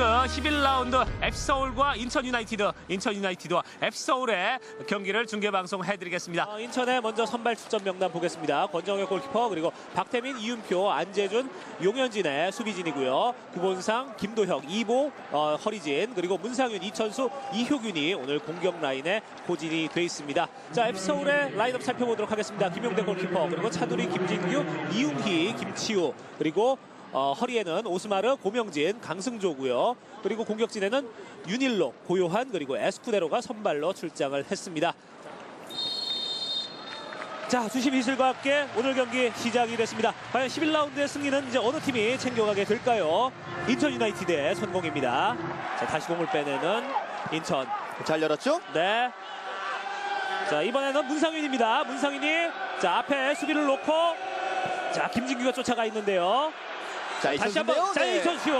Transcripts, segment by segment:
지금 11라운드 F서울과 인천 유나이티드, 인천 유나이티드와 F서울의 경기를 중계 방송 해드리겠습니다. 어, 인천의 먼저 선발 출전 명단 보겠습니다. 권정혁 골키퍼 그리고 박태민, 이윤표, 안재준, 용현진의 수비진이고요. 구본상, 김도혁, 이보, 어, 허리진 그리고 문상윤, 이천수, 이효균이 오늘 공격 라인에 고진이 돼 있습니다. 자 F서울의 라인업 살펴보도록 하겠습니다. 김용대 골키퍼 그리고 차두리, 김진규, 이웅희, 김치우 그리고 어, 허리에는 오스마르, 고명진, 강승조고요. 그리고 공격진에는 윤일로, 고요한 그리고 에스쿠데로가 선발로 출장을 했습니다. 자, 주심 이슬과 함께 오늘 경기 시작이 됐습니다. 과연 11라운드의 승리는 이제 어느 팀이 챙겨가게 될까요? 인천 유나이티드의 선공입니다. 자, 다시 공을 빼내는 인천. 잘 열었죠? 네. 자, 이번에는 문상윤입니다. 문상윤이 자, 앞에 수비를 놓고 자, 김진규가 쫓아가 있는데요. 자, 다시. 한번 자, 네. 이천 슛.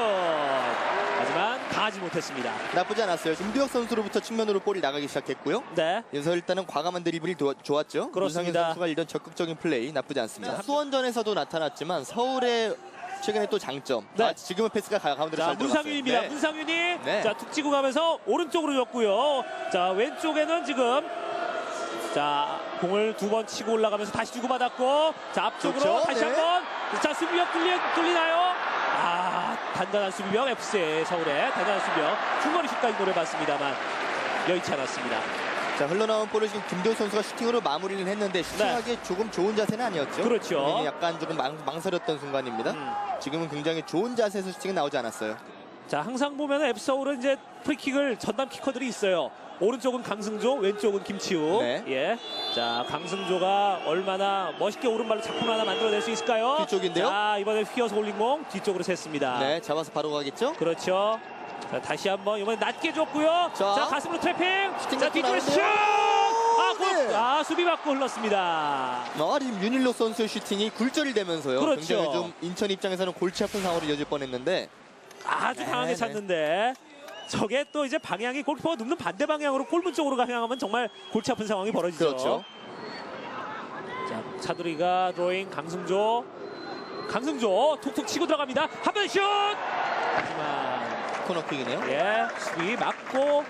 하지만 가지 못했습니다. 나쁘지 않았어요. 김두혁 선수로부터 측면으로 볼이 나가기 시작했고요. 네. 여기서 일단은 과감한 드리블이 도- 좋았죠. 그렇습니다. 문상현 선수가 이런 적극적인 플레이 나쁘지 않습니다. 수원전에서도 나타났지만 서울의 최근에 또 장점. 네. 아, 지금은 패스가 가- 가운데로 자. 문상윤입니다. 네. 문상윤이 네. 자 툭 치고 가면서 오른쪽으로 줬고요. 자 왼쪽에는 지금 자 공을 두 번 치고 올라가면서 다시 주고받았고 자 앞쪽으로 좋죠. 다시 네. 한번 자 수비력 뚫리, 뚫리나요? 아 단단한 수비력 FC 서울의 단단한 수비력 중거리 슛까지 노려봤습니다만 여의치 않았습니다. 자 흘러나온 볼을 지금 김도혁 선수가 슈팅으로 마무리를 했는데 슈팅하기 조금 좋은 자세는 아니었죠. 네. 그렇죠. 약간 조금 망, 망설였던 순간입니다. 음. 지금은 굉장히 좋은 자세에서 슈팅이 나오지 않았어요. 자 항상 보면 FC 서울은 이제 프리킥을 전담 키커들이 있어요. 오른쪽은 강승조, 왼쪽은 김치우. 네. 예. 자 강승조가 얼마나 멋있게 오른발로 작품 하나 만들어낼 수 있을까요? 뒤쪽인데요? 자 이번에 휘어서 올린 공 뒤쪽으로 샜습니다. 네, 잡아서 바로 가겠죠. 그렇죠. 자 다시 한번 이번에 낮게 줬고요. 자, 자. 가슴으로 트래핑. 슈팅 자 뒤쪽에 슛. 아, 골. 네. 아 수비 받고 흘렀습니다. 아, 지금 윤일로 선수의 슈팅이 굴절이 되면서요. 그렇죠. 굉장히 좀 인천 입장에서는 골치 아픈 상황으로 이어질 뻔했는데 아주 강하게 네, 찼는데 저게 또 이제 방향이 골키퍼가 눕는 반대 방향으로 골문 쪽으로 향하면 정말 골치 아픈 상황이 벌어지죠. 그렇죠. 자 차두리가 드로잉 강승조 강승조 툭툭 치고 들어갑니다. 한번 슛. 하지만 코너킥이네요. 예 수비 맞고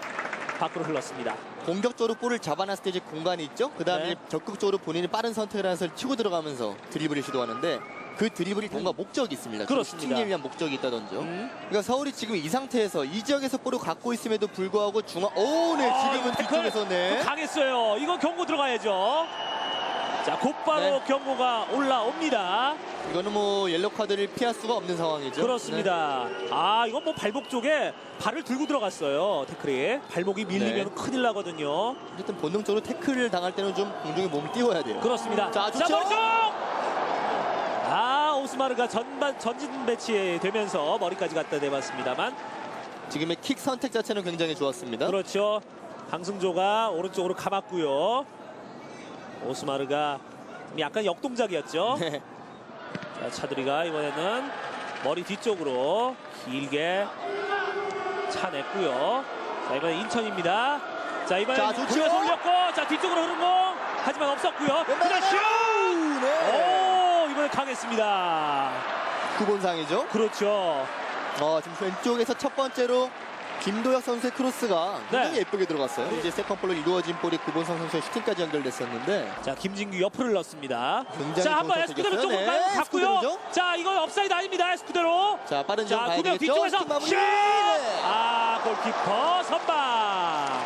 밖으로 흘렀습니다. 공격적으로 볼을 잡아놨을 때 이제 공간이 있죠. 그 다음에 네. 적극적으로 본인이 빠른 선택을 해서 치고 들어가면서 드리블을 시도하는데 그 드리블이 뭔가 목적이 있습니다. 그 그렇습니다. 슈팅에 위한 목적이 있다던죠. 음. 그러니까 서울이 지금 이 상태에서 이 지역에서 볼을 갖고 있음에도 불구하고 중앙 오, 네 아, 지금은 뒤쪽에서 네. 강했어요. 이거 경고 들어가야죠. 자 곧바로 네. 경고가 올라옵니다. 이거는 뭐 옐로 카드를 피할 수가 없는 상황이죠. 그렇습니다. 아 이건 뭐 발목 쪽에 발을 들고 들어갔어요 태클이 발목이 밀리면 네. 큰일 나거든요. 어쨌든 본능적으로 태클을 당할 때는 좀 공중에 몸을 띄워야 돼요. 그렇습니다. 자, 좋죠? 아 오스마르가 전반 전진 배치 되면서 머리까지 갖다 대봤습니다만 지금의 킥 선택 자체는 굉장히 좋았습니다. 그렇죠. 강승조가 오른쪽으로 감았고요. 오스마르가 약간 역동작이었죠. 네. 자, 차두리가 이번에는 머리 뒤쪽으로 길게 차냈고요. 자, 이번에 인천입니다. 자, 이번에 자, 좋죠? 올렸고, 자, 뒤쪽으로 흐른 공. 하지만 없었고요. 그냥 슛! 네. 강했습니다. 구본상이죠. 그렇죠. 어, 지금 왼쪽에서 첫 번째로 김도혁 선수의 크로스가 굉장히 네. 예쁘게 들어갔어요. 이제 세컨볼로 이루어진 볼이 구본상 선수의 슈팅까지 연결됐었는데 자, 김진규 옆을 흘렀습니다. 굉장히 자, 한번 에스쿠데로. 쪽으로 네, 갔고요. 자, 이건 업사이드 아닙니다. 에스쿠데로. 자 빠른 점 자, 가야 구명 되겠죠. 뒤쪽에서. 슛! 네. 아, 골키퍼 선방.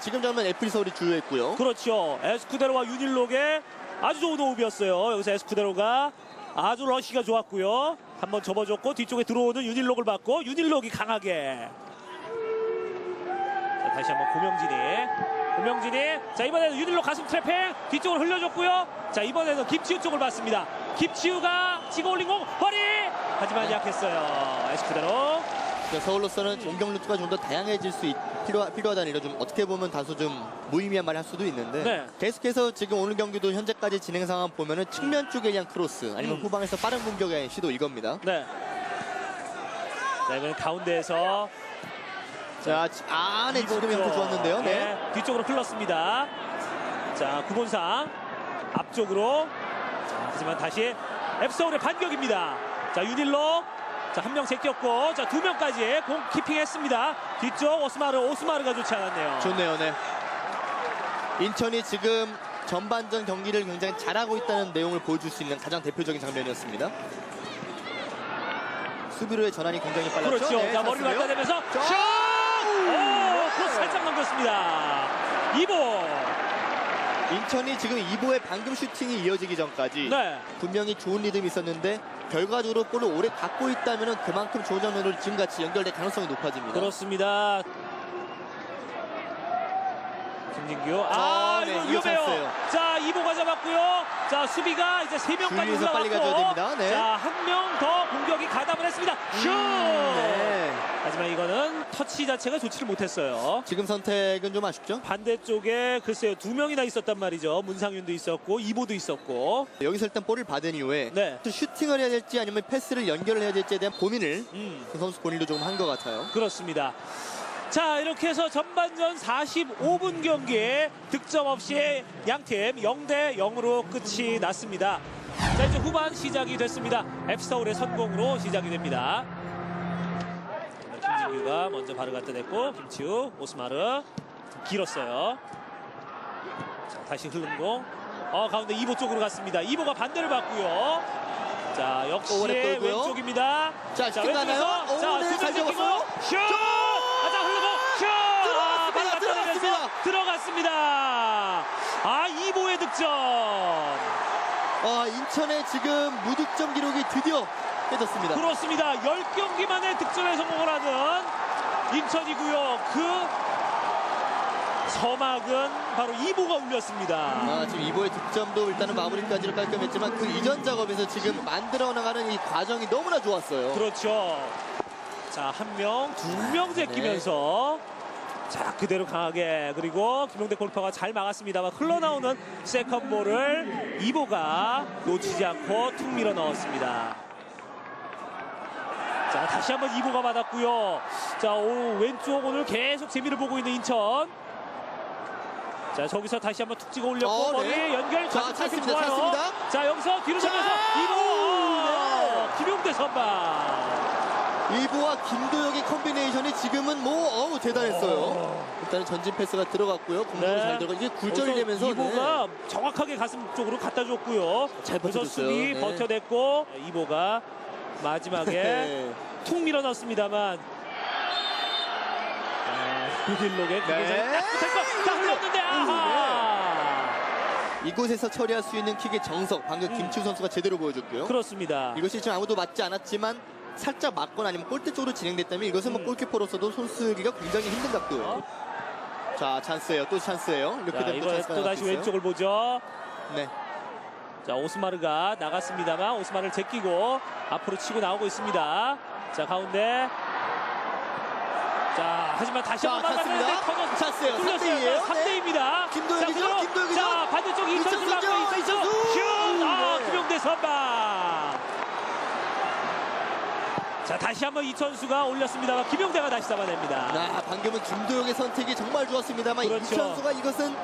지금 장면 애플 서울이 주요했고요. 그렇죠. 에스쿠데로와 유닐록의 아주 좋은 호흡이었어요. 여기서 에스쿠데로가 아주 러시가 좋았고요. 한번 접어줬고 뒤쪽에 들어오는 유닐록을 받고 유닐록이 강하게. 자, 다시 한번 고명진이. 고명진이 자 이번에는 유닐록 가슴 트래핑 뒤쪽으로 흘려줬고요. 자 이번에는 김치우 쪽을 봤습니다. 김치우가 치고 올린 공 허리 하지만 네. 약했어요. 에스쿠데로. 그러니까 서울로서는 공격 루트가 좀 더 다양해질 수 있, 필요, 필요하다는 이런 좀 어떻게 보면 다소 좀 무의미한 말할 수도 있는데 네. 계속해서 지금 오늘 경기도 현재까지 진행 상황 보면은 측면 쪽에 대한 크로스 아니면 음. 후방에서 빠른 대한 시도 이겁니다. 네. 자 이번엔 가운데에서 자, 네, 지금 형태 좋았는데요. 네. 네, 뒤쪽으로 흘렀습니다. 자, 구본상 앞쪽으로. 자, 하지만 다시 앱서울의 반격입니다. 자, 유닐로 자, 한 명 제꼈고, 자, 두 명까지 공 키핑했습니다. 뒤쪽 오스마르, 오스마르가 좋지 않았네요. 좋네요, 네. 인천이 지금 전반전 경기를 굉장히 잘하고 있다는 내용을 보여줄 수 있는 가장 대표적인 장면이었습니다. 수비로의 전환이 굉장히 빨랐죠. 그렇죠. 네, 자, 머리를 찼어요. 갖다 대면서 자, 슛! 오, 크로스 살짝 넘겼습니다. 이보. 인천이 지금 2보의 방금 슈팅이 이어지기 전까지 네. 분명히 좋은 리듬이 있었는데 결과적으로 볼을 오래 갖고 있다면 그만큼 좋은 장면으로 지금같이 연결될 가능성이 높아집니다. 그렇습니다. 김진규. 아, 아, 네, 이거 이거 위험해요. 찬스예요. 자, 이보가 잡았고요. 자, 수비가 이제 세 명까지 주위에서 올라왔고. 가줘야 됩니다. 네. 자, 한 명 더 공격이 가담을 했습니다. 슛! 네. 하지만 이거는 터치 자체가 좋지를 못했어요. 지금 선택은 좀 아쉽죠? 반대쪽에 글쎄요 두 명이나 있었단 말이죠. 문상윤도 있었고 이보도 있었고. 여기서 일단 볼을 받은 이후에 네. 또 슈팅을 해야 될지 아니면 패스를 연결을 해야 될지에 대한 고민을 음. 그 선수 본인도 조금 한 것 같아요. 그렇습니다. 자 이렇게 해서 전반전 45분 경기 득점 없이 양팀 0대 0으로 끝이 났습니다. 자 이제 후반 시작이 됐습니다. F서울의 선공으로 시작이 됩니다. 김진규가 먼저 발을 갖다 댔고 김치우 오스마르 좀 길었어요. 자, 다시 흐른 공. 어 가운데 2보 쪽으로 갔습니다. 2보가 반대를 받고요. 자 역시. 왼쪽입니다. 자, 가나요? 왼쪽에서 오, 자, 제끼고 잡았어요. 슛! 들어갔습니다. 아, 2보의 득점. 아, 인천의 지금 무득점 기록이 드디어 깨졌습니다. 그렇습니다. 10경기 만에 득점에 성공을 하는 인천이고요. 그 서막은 바로 2보가 울렸습니다. 아, 지금 이보의 득점도 일단은 마무리까지는 깔끔했지만 그 이전 작업에서 지금 만들어 나가는 이 과정이 너무나 좋았어요. 그렇죠. 자, 한 명, 두 명 제끼면서 자, 그대로 강하게 그리고 김용대 골퍼가 잘 막았습니다만 흘러나오는 세컨볼을 이보가 놓치지 않고 툭 밀어 넣었습니다. 자, 다시 한번 이보가 받았고요. 자, 오, 왼쪽 오늘 계속 재미를 보고 있는 인천. 자, 저기서 다시 한번 툭 찍어 올렸고 어, 머리 네. 연결 자, 찼습니다, 좋아요. 찼습니다. 자, 여기서 뒤로 자, 돌면서 이보 네. 김용대 선발. 이보와 김도혁의 콤비네이션이 지금은 뭐 어우 대단했어요. 일단은 전진 패스가 들어갔고요. 공격도 네. 잘 들어가 이게 굴절이 되면서 이보가 네. 정확하게 가슴 쪽으로 갖다 줬고요. 잘 버텨줬어요. 수비 네. 버텨냈고 이보가 마지막에 네. 툭 밀어 넣습니다만 구딜록에 그게 네. 잘 자, 흘렀는데 아하. 이곳에서 처리할 수 있는 킥의 정석 방금 음. 김치우 선수가 제대로 보여줬고요. 그렇습니다. 이것이 지금 아무도 맞지 않았지만 살짝 맞거나 아니면 골대 쪽으로 진행됐다면 이것은 뭐 음. 골키퍼로서도 손 쓰기가 굉장히 힘든 각도예요. 자 찬스예요. 또 찬스예요. 이렇게 자, 되면 또 이번에 찬스가 또 나올 다시 있어요. 왼쪽을 보죠. 네. 자 오스마르가 나갔습니다만 오스마르를 제끼고 앞으로 치고 나오고 있습니다. 자 가운데 자 하지만 다시 자, 한번 막았는데 찼습니다. 터져 찼어요. 뚫렸어요. 3대2예요. 3대입니다. 김도혁이죠? 김도혁이죠? 자 반대쪽 이선수 이천수죠? 이선수 이천수! 슛! 아 네. 김용대 선발. 자 다시 한번 이천수가 올렸습니다만 김용대가 다시 잡아냅니다. 아, 방금은 김도혁의 선택이 정말 좋았습니다만 그렇죠. 이천수가 이것은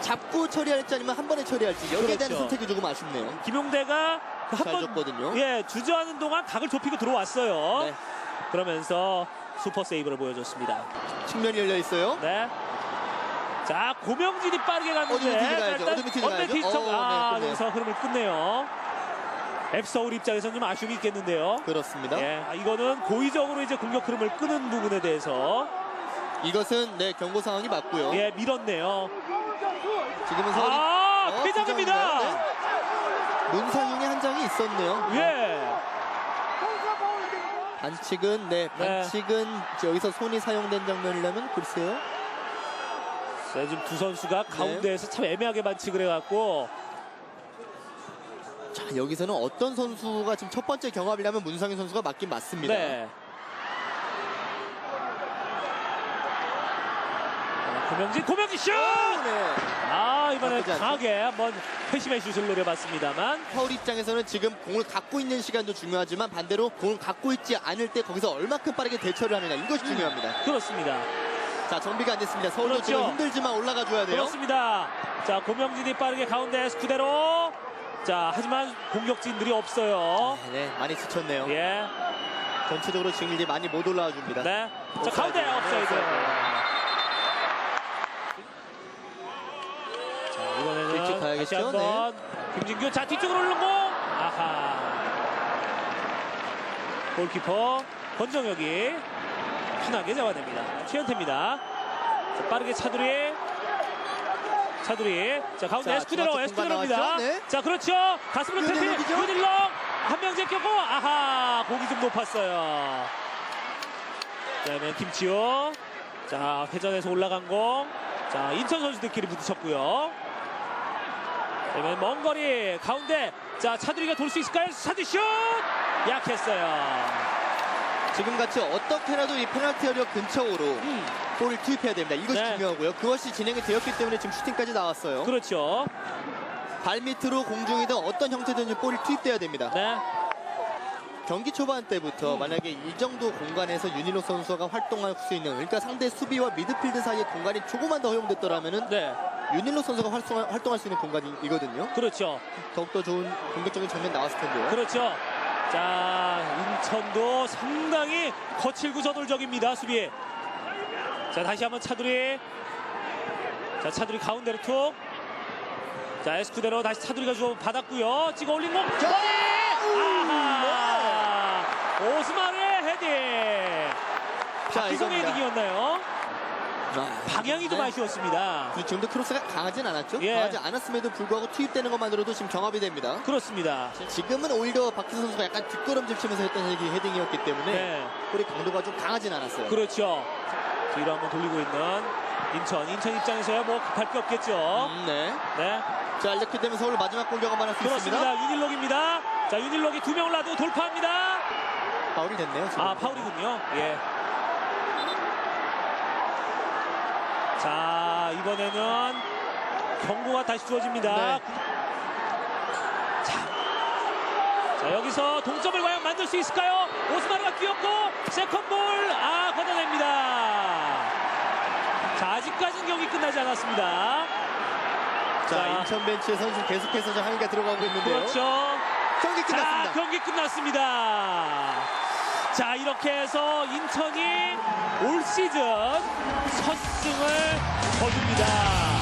잡고 처리할지 아니면 한 번에 처리할지 여기에 대한 그렇죠. 선택이 조금 아쉽네요. 김용대가 잘 한번 줬거든요. 예 주저하는 동안 각을 좁히고 들어왔어요. 네. 그러면서 슈퍼 세이브를 보여줬습니다. 측면이 열려 있어요. 네. 자 고명진이 빠르게 갔는데 어드밴티지 가야죠. 일단 어드밴티지 가야죠. 어드밴티지 쪽- 어, 네, 아 끝내요. 여기서 흐름을 끝내요. 앱서울 입장에서는 좀 아쉬움이 있겠는데요. 그렇습니다. 예, 아, 이거는 고의적으로 이제 공격 흐름을 끄는 부분에 대해서 이것은 네 경고 상황이 맞고요. 예 밀었네요. 지금은 서울이 아 어? 네. 문상용의 한 장이 있었네요. 예. 반칙은 네 네. 반칙은 이제 여기서 손이 사용된 장면이라면 글쎄요. 자, 지금 두 선수가 네. 가운데에서 참 애매하게 반칙을 해갖고 자 여기서는 어떤 선수가 지금 첫 번째 경합이라면 문상윤 선수가 맞긴 맞습니다. 네. 자, 고명진 고명진 슛! 네. 아 이번에 나쁘지 않죠? 강하게 한번 회심의 슛을 노려봤습니다만 서울 입장에서는 지금 공을 갖고 있는 시간도 중요하지만 반대로 공을 갖고 있지 않을 때 거기서 얼마큼 빠르게 대처를 하느냐 이것이 중요합니다. 그렇습니다. 자 정비가 안 됐습니다. 서울도 그렇죠. 지금 힘들지만 올라가 줘야 돼요. 그렇습니다. 자 고명진이 빠르게 가운데 스쿠데로 자 하지만 공격진들이 없어요. 네 많이 지쳤네요. 예. 전체적으로 지금 이제 많이 못 올라와 줍니다. 네. 자, 가운데 업사이드. 자, 이번에는 일찍 가야겠죠? 한번 김진규 자 뒤쪽으로 오르는 공. 아하. 골키퍼 권정혁이 편하게 잡아냅니다. 최현태입니다. 자, 빠르게 차두리. 차두리. 자, 가운데 자, 에스쿠데로, 에스쿠데로입니다. 네. 자, 그렇죠. 가슴으로 태피. 윤일록이죠? 윤일록. 한명 제꼈고, 아하. 공이 좀 높았어요. 그다음에 김치호. 자, 회전에서 올라간 공. 자, 인천 선수들끼리 부딪혔고요. 그다음에 먼 거리 가운데. 자, 차두리가 돌 수 있을까요? 차두 슛! 약했어요. 지금같이 어떻게라도 이 페널티 어력 근처로 음, 볼을 투입해야 됩니다. 이것이 네. 중요하고요. 그것이 진행이 되었기 때문에 지금 슈팅까지 나왔어요. 그렇죠. 발 밑으로 공중이든 어떤 형태든지 볼이 투입돼야 됩니다. 네. 경기 초반 때부터 음. 만약에 이 정도 공간에서 윤일록 선수가 활동할 수 있는 그러니까 상대 수비와 미드필드 사이의 공간이 조금만 더 허용됐더라면은 네. 윤일록 선수가 활동, 활동할 수 있는 공간이거든요. 그렇죠. 더욱더 좋은 공격적인 장면 나왔을 텐데요. 그렇죠. 자, 인천도 상당히 거칠고 저돌적입니다, 수비. 자, 다시 한번 차두리. 자, 차두리 가운데로 툭. 자, 에스쿠데로 다시 차두리가 좀 받았고요. 찍어 올린 공. 자, 아하! 오스만의 헤딩. 자, 박희성의 이겁니다. 헤딩이었나요? 아, 방향이 좀 네. 아쉬웠습니다. 그 정도 크로스가 강하진 않았죠? 예. 강하지 않았음에도 불구하고 투입되는 것만으로도 지금 정합이 됩니다. 그렇습니다. 지금은 오히려 박희선 선수가 약간 뒷걸음질 치면서 했던 헤딩- 헤딩이었기 때문에 네. 볼의 강도가 좀 강하진 않았어요. 그렇죠. 뒤로 한번 돌리고 있는 인천. 인천 입장에서야 뭐 급할 게 없겠죠. 음, 네. 네. 자 이렇게 되면 서울 마지막 공격 한번 할수 있습니다. 그렇습니다. 윤일록입니다. 자, 윤일록이 두 명을 놔두고 돌파합니다. 파울이 됐네요. 지금. 아, 파울이군요. 예. 자, 이번에는 경고가 다시 주어집니다. 네. 자, 자, 여기서 동점을 과연 만들 수 있을까요? 오스마르가 뛰었고, 세컨볼, 아, 걷어냅니다. 자, 아직까지는 경기 끝나지 않았습니다. 자, 자. 인천 벤치의 선수 계속해서 저 항의가 들어가고 있는데요. 그렇죠. 경기 끝났습니다. 자, 경기 끝났습니다. 자, 이렇게 해서 인천이 올 시즌 첫 승을 거둡니다.